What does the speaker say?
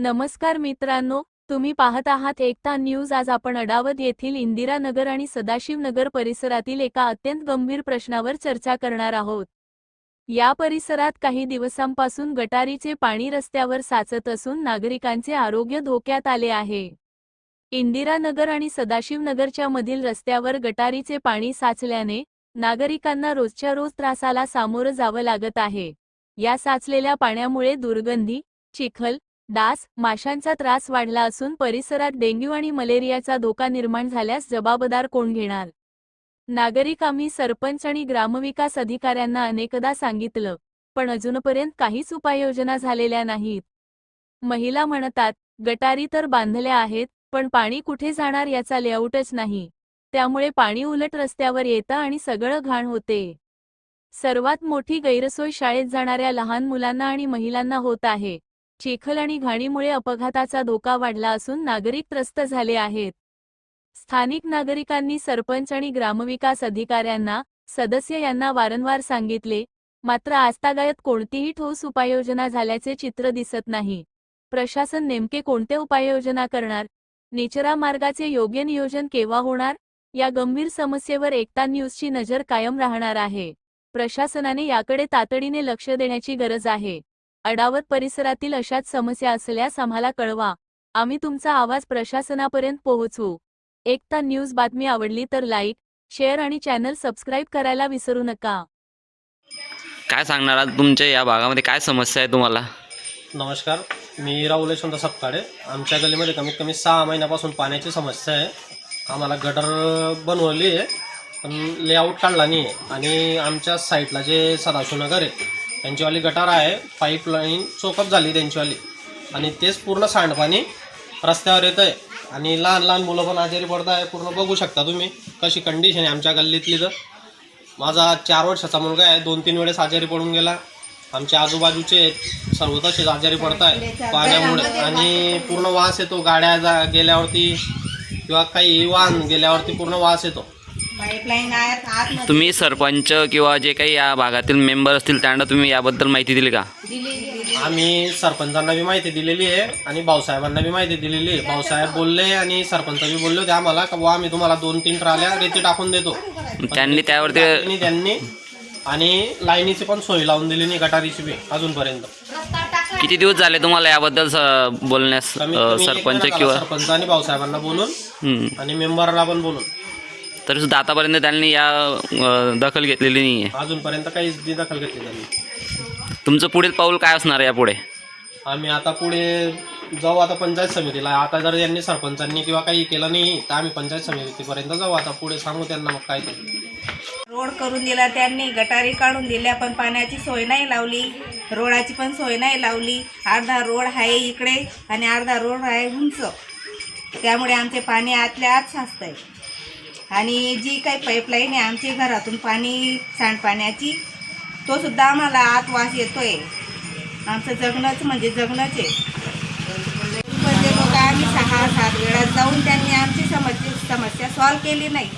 नमस्कार मित्रांनो तुम्ही पाहत आहात एकता न्यूज. आज आपण अडावत येथील इंदिरानगर आणि सदाशिवनगर परिसरातील एका अत्यंत गंभीर प्रश्नावर चर्चा करणार आहोत. या परिसरात काही दिवसांपासून गटारीचे पाणी रस्त्यावर साचत असून नागरिकांचे आरोग्य धोक्यात आले आहे. इंदिरानगर आणि सदाशिवनगरच्या मधील रस्त्यावर गटारीचे पाणी साचल्याने नागरिकांना रोजच्या रोज त्रासाला सामोरं जावं लागत आहे. या साचलेल्या पाण्यामुळे दुर्गंधी चिखल डास माशांचा त्रास वाढला असून परिसरात डेंग्यू आणि मलेरियाचा धोका निर्माण झाल्यास जबाबदार कोण घेणार? नागरिक आम्ही सरपंच आणि ग्रामविकास अधिकाऱ्यांना अनेकदा सांगितलं पण अजूनपर्यंत काहीच उपाययोजना झालेल्या नाहीत. महिला म्हणतात गटारी तर बांधल्या आहेत पण पाणी कुठे जाणार याचा लेआउटच नाही. त्यामुळे पाणी उलट रस्त्यावर येतं आणि सगळं घाण होते. सर्वात मोठी गैरसोय शाळेत जाणाऱ्या लहान मुलांना आणि महिलांना होत आहे. चिखल आणि घाणीमुळे अपघाताचा धोका वाढला असून नागरिक त्रस्त झाले आहेत. स्थानिक नागरिकांनी सरपंच आणि ग्रामविकास अधिकाऱ्यांना सदस्य यांना वारंवार सांगितले मात्र आजतागायत कोणतीही ठोस उपाययोजना झाल्याचे चित्र दिसत नाही. प्रशासन नेमके कोणत्या उपाययोजना करणार? निचरा मार्गाचे योग्य नियोजन केव्हा होणार? या गंभीर समस्येवर एकता न्यूजची नजर कायम राहणार आहे. प्रशासनाने याकडे तातडीने लक्ष देण्याची गरज आहे. अडावत परिसरातील अशाच समस्या असल्यास आम्हाला कळवा. आम्ही तुमचा आवाज प्रशासनापर्यंत पोहोचवू एकता न्यूज बातमी आवडली तर लाईक शेअर आणि चॅनल सबस्क्राईब करायला विसरू नका. काय सांगणार आज तुमच्या या भागामध्ये काय समस्या आहे तुम्हाला? नमस्कार मी राहुल यशवंत सपकाळे. आमच्या गलीमध्ये कमीत कमी सहा महिन्यापासून पाण्याची समस्या आहे. आम्हाला गटर बनवली आहे पण लेआउट काढला नाही आहे आणि आमच्या साईडला जे सदाशिवनगर आहे त्यांचीवाली गटार आहे पाईपलाईन चोकअप झाली त्यांचीवाली आणि तेच पूर्ण सांडपाणी रस्त्यावर येतं आहे आणि लहान लहान मुलं पण आजारी पडत आहे पूर्ण बघू शकता तुम्ही कशी कंडिशन आहे आमच्या गल्लीतली तर. माझा चार वर्षाचा मुलगा आहे दोन तीन वेळेस आजारी पडून गेला. आमच्या आजूबाजूचे सर्व तसेच आजारी पडत आहे पाण्यामुळे. आणि पूर्ण वास येतो गाड्या जा गेल्यावरती किंवा काही वाहन गेल्यावरती पूर्ण वास येतो. तुम्ही सरपंच किंवा जे काही या भागातील मेंबर असतील त्यांना तुम्ही याबद्दल माहिती दिली का? आम्ही सरपंचांना बी माहिती दिलेली आहे आणि भाऊसाहेबांना बी माहिती दिलेली आहे. भाऊसाहेब बोलले आणि सरपंच बी बोलले होते आम्हाला का बुवा आम्ही तुम्हाला दोन तीन ट्राल्या रेती टाकून देतो. त्यांनी त्यावरती आणि त्यांनी. आणि लाईनीची पण सोय लावून दिली नाही गटारीची बी अजूनपर्यंत. किती दिवस झाले तुम्हाला याबद्दल स- बोलण्यास कमीत अ, कमी एक सरपंच महिना झाला किंवा सरपंच आणि भाऊसाहेबांना बोलून हम्म. आणि मेंबरला पण बोलून. तरी सुद्धा आतापर्यंत त्यांनी या दखल घेतलेली नाही आहे अजूनपर्यंत काहीच दखल घेतली त्यांनी तुमचं पुढील पाऊल काय असणार आहे यापुढे? आम्ही आता पुढे जाऊ आता पंचायत समितीला. आता जर यांनी सरपंचांनी किंवा काही केलं नाही तर आम्ही पंचायत समितीपर्यंत जाऊ. आता पुढे सांगू त्यांना मग काय रोड करून दिला त्यांनी गटारी काढून दिल्या पण पाण्याची सोय नाही लावली. रोडाची पण सोय नाही लावली. अर्धा रोड आहे इकडे आणि अर्धा रोड आहे उंच. त्यामुळे आमचे पाणी आतल्या आत साचतंय. आणि जी काही पाईपलाईन आहे आमच्या घरातून पाणी सांडपाण्याची तो सुद्धा आम्हाला आत वास येतोय. आमचं जगणंच म्हणजे जगणंच आहे. म्हणजे लोक आम्ही सहा सात वेळा जाऊन त्यांनी आमची समस्या समस्या सॉल्व केली नाही.